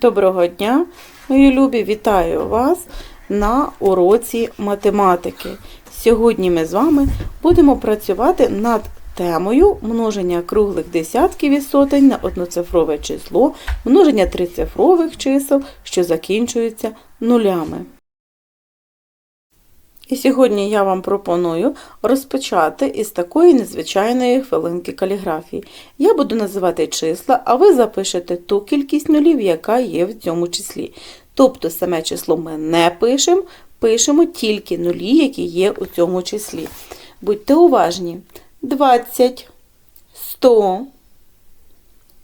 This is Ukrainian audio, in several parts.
Доброго дня, мої любі! Вітаю вас на уроці математики. Сьогодні ми з вами будемо працювати над темою множення круглих десятків і сотень на одноцифрове число, множення трицифрових чисел, що закінчуються нулями. І сьогодні я вам пропоную розпочати із такої незвичайної хвилинки каліграфії. Я буду називати числа, а ви запишете ту кількість нулів, яка є в цьому числі. Тобто саме число ми не пишемо, пишемо тільки нулі, які є у цьому числі. Будьте уважні. 20, 100,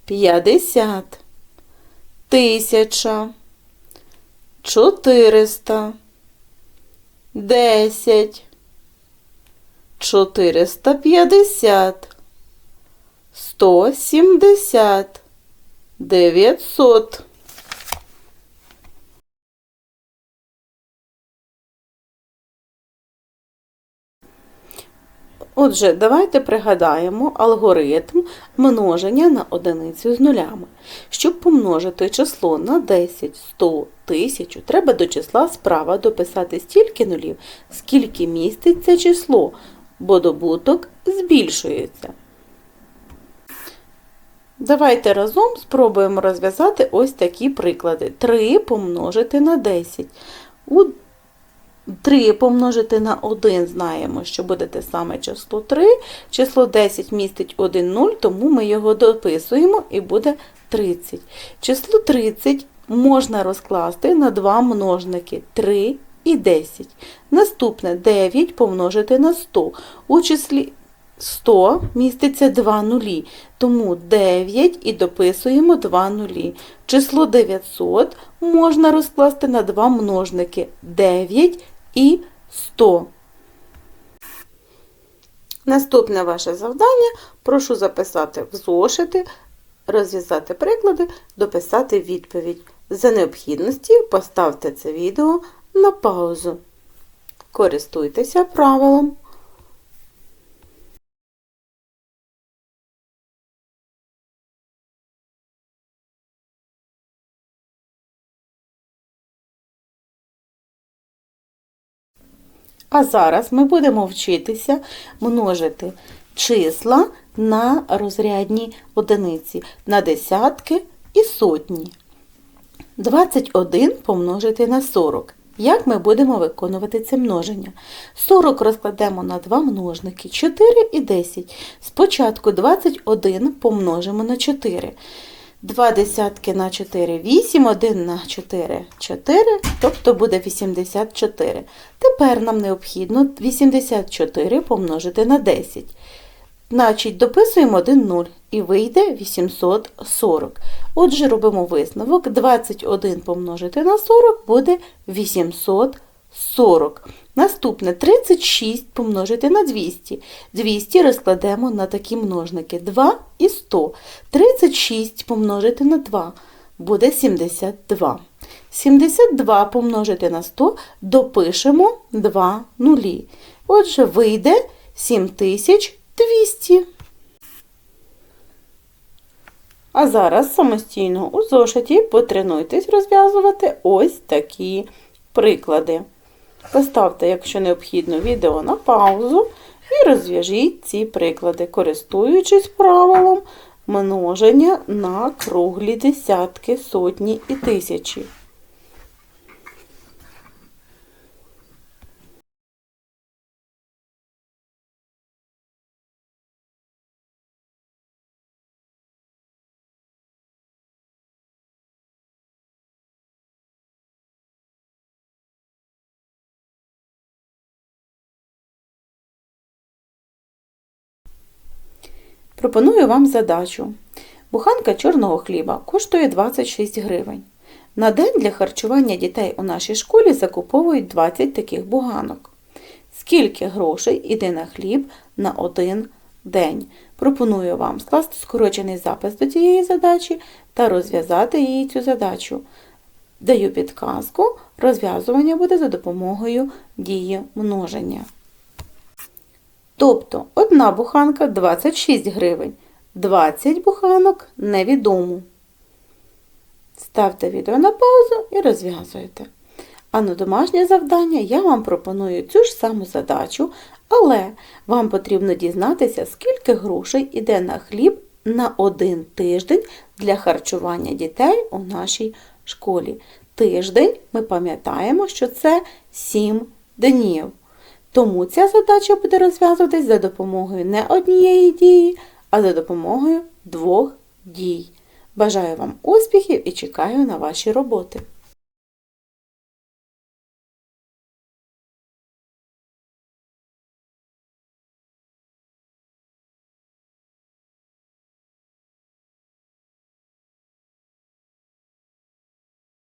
50, 1000, 400, 10, 450, 170, 900. Отже, давайте пригадаємо алгоритм множення на одиницю з нулями. Щоб помножити число на 10, 100, 1000, треба до числа справа дописати стільки нулів, скільки містить це число, бо добуток збільшується. Давайте разом спробуємо розв'язати ось такі приклади. 3 помножити на 10. У 3 помножити на 1 знаємо, що буде те саме число 3. Число 10 містить 1 0, тому ми його дописуємо і буде 30. Число 30 можна розкласти на два множники 3 і 10. Наступне 9 помножити на 100. У числі 100 міститься 2 нулі, тому 9 і дописуємо 2 нулі. Число 900 можна розкласти на два множники 9 і 100. Наступне ваше завдання прошу записати в зошити, розв'язати приклади, дописати відповідь. За необхідності поставте це відео на паузу. Користуйтеся правилом. А зараз ми будемо вчитися множити числа на розрядні одиниці, на десятки і сотні. 21 помножити на 40. Як ми будемо виконувати це множення? 40 розкладемо на два множники 4 і 10. Спочатку 21 помножимо на 4. 2 десятки на 4 8, 1 на 4 4, тобто буде 84. Тепер нам необхідно 84 помножити на 10. Значить, дописуємо 1 0 і вийде 840. Отже, робимо висновок. 21 помножити на 40 буде 840. Наступне 36 помножити на 200. 200 розкладемо на такі множники 2 і 100. 36 помножити на 2 буде 72. 72 помножити на 100 допишемо 2 нулі. Отже, вийде 7200. А зараз самостійно у зошиті потренуйтесь розв'язувати ось такі приклади. Поставте, якщо необхідно, відео на паузу і розв'яжіть ці приклади, користуючись правилом множення на круглі десятки, сотні і тисячі. Пропоную вам задачу. Буханка чорного хліба коштує 26 гривень. На день для харчування дітей у нашій школі закуповують 20 таких буганок. Скільки грошей іде на хліб на один день? Пропоную вам скласти скорочений запис до цієї задачі та розв'язати її цю задачу. Даю підказку, розв'язування буде за допомогою дії множення. Тобто одна буханка 26 гривень, 20 буханок невідомо. ставте відео на паузу і розв'язуєте. А на домашнє завдання я вам пропоную цю ж саму задачу, але вам потрібно дізнатися, скільки грошей йде на хліб на один тиждень для харчування дітей у нашій школі. Тиждень ми пам'ятаємо, що це 7 днів. Тому ця задача буде розв'язуватись за допомогою не однієї дії, а за допомогою двох дій. Бажаю вам успіхів і чекаю на ваші роботи.